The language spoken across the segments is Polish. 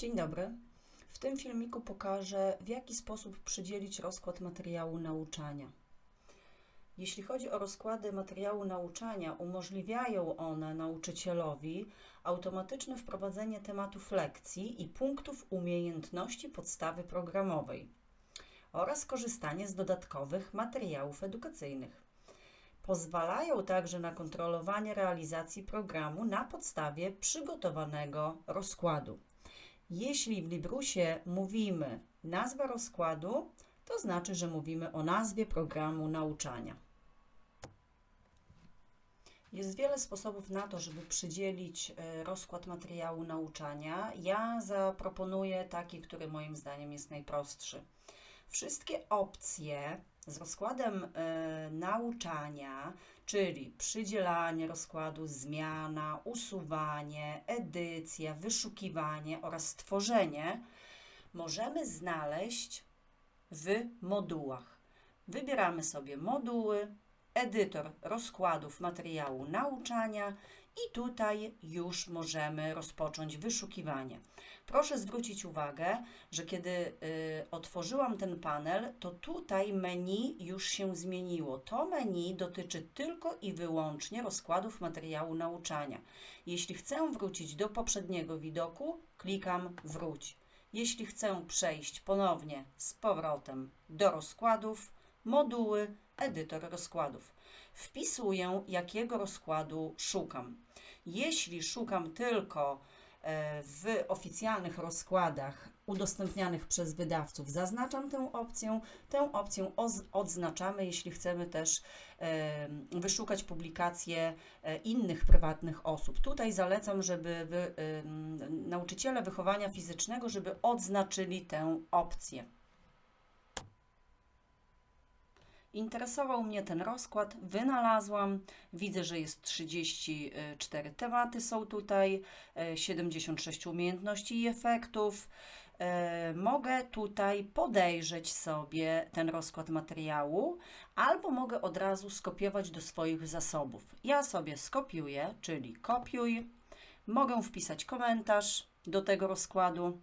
Dzień dobry. W tym filmiku pokażę, w jaki sposób przydzielić rozkład materiału nauczania. Jeśli chodzi o rozkłady materiału nauczania, umożliwiają one nauczycielowi automatyczne wprowadzenie tematów lekcji i punktów umiejętności podstawy programowej oraz korzystanie z dodatkowych materiałów edukacyjnych. Pozwalają także na kontrolowanie realizacji programu na podstawie przygotowanego rozkładu. Jeśli w Librusie mówimy nazwa rozkładu, to znaczy, że mówimy o nazwie programu nauczania. Jest wiele sposobów na to, żeby przydzielić e, rozkład materiału nauczania. Ja zaproponuję taki, który moim zdaniem jest najprostszy. Wszystkie opcje z rozkładem e, nauczania, czyli przydzielanie rozkładu, zmiana, usuwanie, edycja, wyszukiwanie oraz tworzenie, możemy znaleźć w modułach. Wybieramy sobie moduły, edytor rozkładów materiału nauczania i tutaj już możemy rozpocząć wyszukiwanie. Proszę zwrócić uwagę, że kiedy y, otworzyłam ten panel, to tutaj menu już się zmieniło. To menu dotyczy tylko i wyłącznie rozkładów materiału nauczania. Jeśli chcę wrócić do poprzedniego widoku, klikam wróć. Jeśli chcę przejść ponownie z powrotem do rozkładów, moduły, edytor rozkładów. Wpisuję, jakiego rozkładu szukam. Jeśli szukam tylko e, w oficjalnych rozkładach udostępnianych przez wydawców, zaznaczam tę opcję. Tę opcję odznaczamy, jeśli chcemy też wyszukać publikacje e, innych prywatnych osób. Tutaj zalecam, żeby nauczyciele wychowania fizycznego, żeby odznaczyli tę opcję. Interesował mnie ten rozkład, wynalazłam. Widzę, że jest 34 tematy są tutaj, 76 e, umiejętności i efektów. E, mogę tutaj podejrzeć sobie ten rozkład materiału, albo mogę od razu skopiować do swoich zasobów. Ja sobie skopiuję, czyli kopiuj. Mogę wpisać komentarz do tego rozkładu.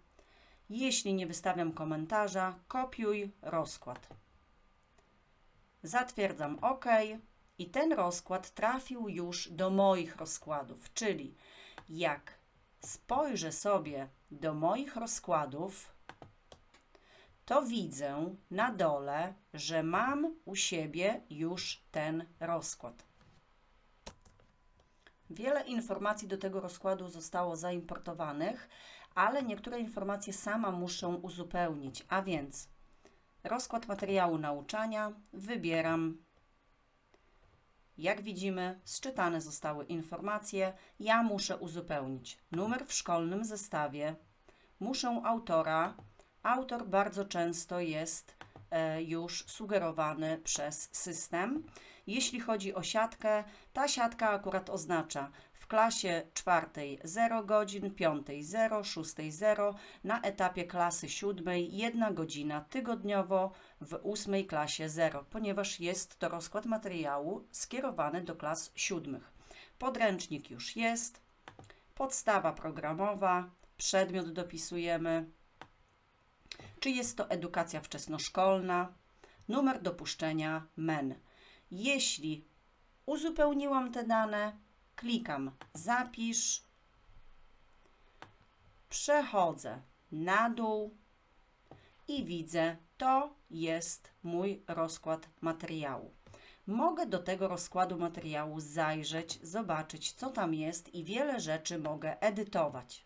Jeśli nie wystawiam komentarza, kopiuj rozkład. Zatwierdzam OK i ten rozkład trafił już do moich rozkładów, czyli jak spojrzę sobie do moich rozkładów, to widzę na dole, że mam u siebie już ten rozkład. Wiele informacji do tego rozkładu zostało zaimportowanych, ale niektóre informacje sama muszę uzupełnić, a więc Rozkład materiału nauczania wybieram. Jak widzimy, sczytane zostały informacje. Ja muszę uzupełnić numer w szkolnym zestawie, muszę autora. Autor bardzo często jest e, już sugerowany przez system. Jeśli chodzi o siatkę, ta siatka akurat oznacza klasie czwartej 0 godzin, piątej 0, szóstej 0, na etapie klasy siódmej 1 godzina tygodniowo, w ósmej klasie 0, ponieważ jest to rozkład materiału skierowany do klas siódmych. Podręcznik już jest, podstawa programowa, przedmiot dopisujemy, czy jest to edukacja wczesnoszkolna, numer dopuszczenia MEN. Jeśli uzupełniłam te dane, klikam zapisz, przechodzę na dół i widzę, to jest mój rozkład materiału. Mogę do tego rozkładu materiału zajrzeć, zobaczyć, co tam jest i wiele rzeczy mogę edytować.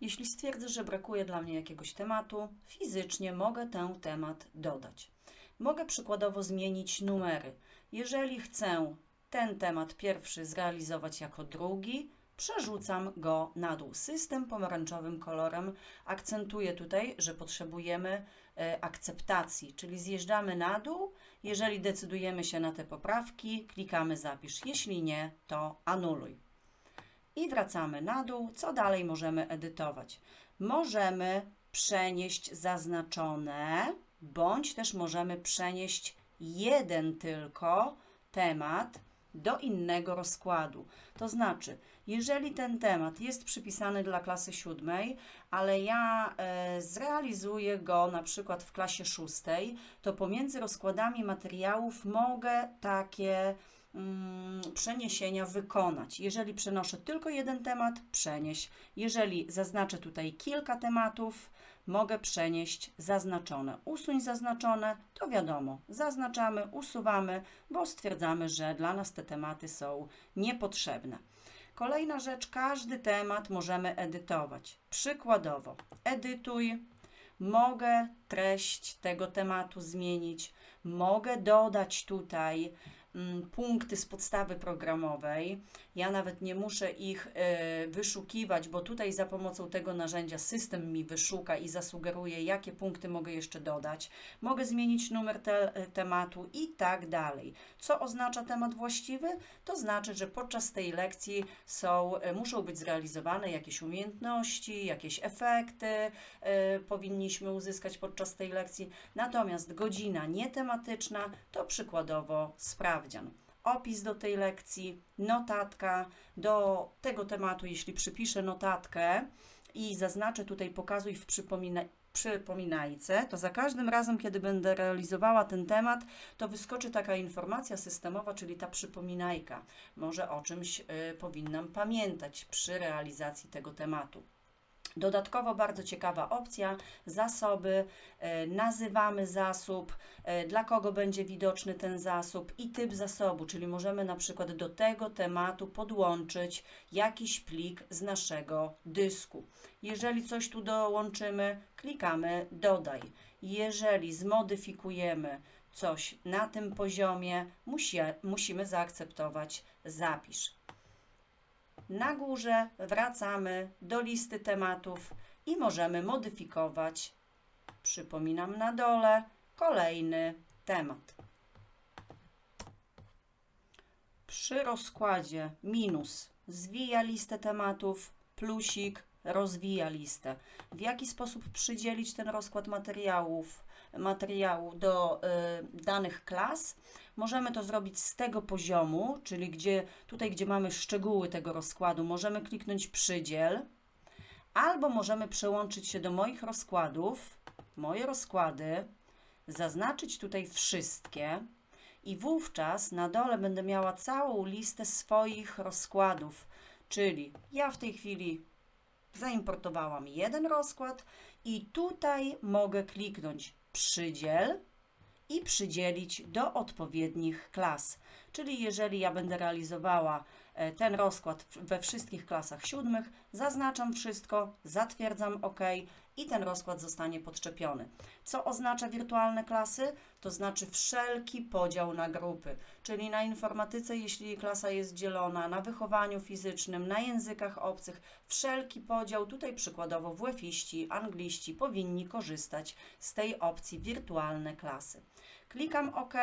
Jeśli stwierdzę, że brakuje dla mnie jakiegoś tematu, fizycznie mogę ten temat dodać. Mogę przykładowo zmienić numery. Jeżeli chcę ten temat pierwszy zrealizować jako drugi, przerzucam go na dół. System pomarańczowym kolorem akcentuje tutaj, że potrzebujemy e, akceptacji, czyli zjeżdżamy na dół. Jeżeli decydujemy się na te poprawki, klikamy zapisz. Jeśli nie, to anuluj. I wracamy na dół. Co dalej możemy edytować? Możemy przenieść zaznaczone, bądź też możemy przenieść jeden tylko temat do innego rozkładu. To znaczy, jeżeli ten temat jest przypisany dla klasy siódmej, ale ja e, zrealizuję go na przykład w klasie szóstej, to pomiędzy rozkładami materiałów mogę takie mm, przeniesienia wykonać. Jeżeli przenoszę tylko jeden temat, przenieść. Jeżeli zaznaczę tutaj kilka tematów, mogę przenieść zaznaczone. Usuń zaznaczone, to wiadomo, zaznaczamy, usuwamy, bo stwierdzamy, że dla nas te tematy są niepotrzebne. Kolejna rzecz, każdy temat możemy edytować. Przykładowo, edytuj, mogę treść tego tematu zmienić, mogę dodać tutaj mm, punkty z podstawy programowej. Ja nawet nie muszę ich e, wyszukiwać, bo tutaj za pomocą tego narzędzia system mi wyszuka i zasugeruje, jakie punkty mogę jeszcze dodać. Mogę zmienić numer te, e, tematu i tak dalej. Co oznacza temat właściwy? To znaczy, że podczas tej lekcji są, e, muszą być zrealizowane jakieś umiejętności, jakieś efekty powinniśmy uzyskać podczas tej lekcji. Natomiast godzina nietematyczna to przykładowo sprawdzian. Opis do tej lekcji, notatka do tego tematu, jeśli przypiszę notatkę i zaznaczę tutaj pokazuj w przypomina przypominajce, to za każdym razem, kiedy będę realizowała ten temat, to wyskoczy taka informacja systemowa, czyli ta przypominajka. Może o czymś y, powinnam pamiętać przy realizacji tego tematu. Dodatkowo bardzo ciekawa opcja, zasoby, e, nazywamy zasób, e, dla kogo będzie widoczny ten zasób i typ zasobu, czyli możemy na przykład do tego tematu podłączyć jakiś plik z naszego dysku. Jeżeli coś tu dołączymy, klikamy dodaj. Jeżeli zmodyfikujemy coś na tym poziomie, musi, musimy zaakceptować zapisz. Na górze wracamy do listy tematów i możemy modyfikować, przypominam na dole, kolejny temat. Przy rozkładzie minus zwija listę tematów, plusik rozwija listę. W jaki sposób przydzielić ten rozkład materiałów, materiału do y, danych klas? Możemy to zrobić z tego poziomu, czyli gdzie, tutaj, gdzie mamy szczegóły tego rozkładu, możemy kliknąć przydziel, albo możemy przełączyć się do moich rozkładów, moje rozkłady, zaznaczyć tutaj wszystkie i wówczas na dole będę miała całą listę swoich rozkładów, czyli ja w tej chwili zaimportowałam jeden rozkład i tutaj mogę kliknąć przydziel i przydzielić do odpowiednich klas. Czyli jeżeli ja będę realizowała ten rozkład we wszystkich klasach siódmych, zaznaczam wszystko, zatwierdzam OK i ten rozkład zostanie podczepiony. Co oznacza wirtualne klasy? To znaczy wszelki podział na grupy, czyli na informatyce, jeśli klasa jest dzielona, na wychowaniu fizycznym, na językach obcych, wszelki podział, tutaj przykładowo WF-iści, angliści powinni korzystać z tej opcji wirtualne klasy. Klikam OK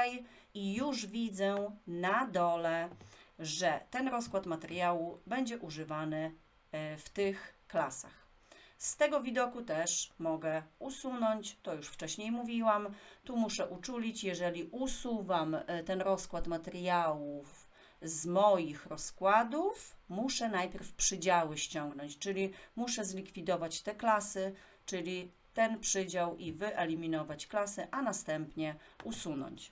i już widzę na dole, że ten rozkład materiału będzie używany e, w tych klasach. Z tego widoku też mogę usunąć, to już wcześniej mówiłam. Tu muszę uczulić, jeżeli usuwam e, ten rozkład materiałów z moich rozkładów, muszę najpierw przydziały ściągnąć, czyli muszę zlikwidować te klasy, czyli ten przydział i wyeliminować klasy, a następnie usunąć.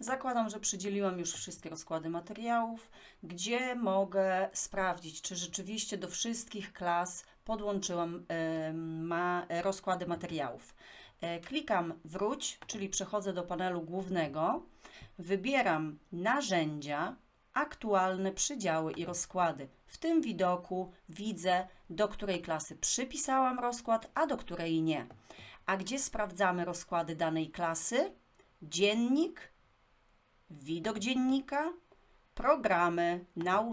Zakładam, że przydzieliłam już wszystkie rozkłady materiałów, gdzie mogę sprawdzić, czy rzeczywiście do wszystkich klas podłączyłam rozkłady materiałów. E, klikam wróć, czyli przechodzę do panelu głównego, wybieram narzędzia, aktualne przydziały i rozkłady. W tym widoku widzę, do której klasy przypisałam rozkład, a do której nie. A gdzie sprawdzamy rozkłady danej klasy? Dziennik, widok dziennika, programy, nauczania.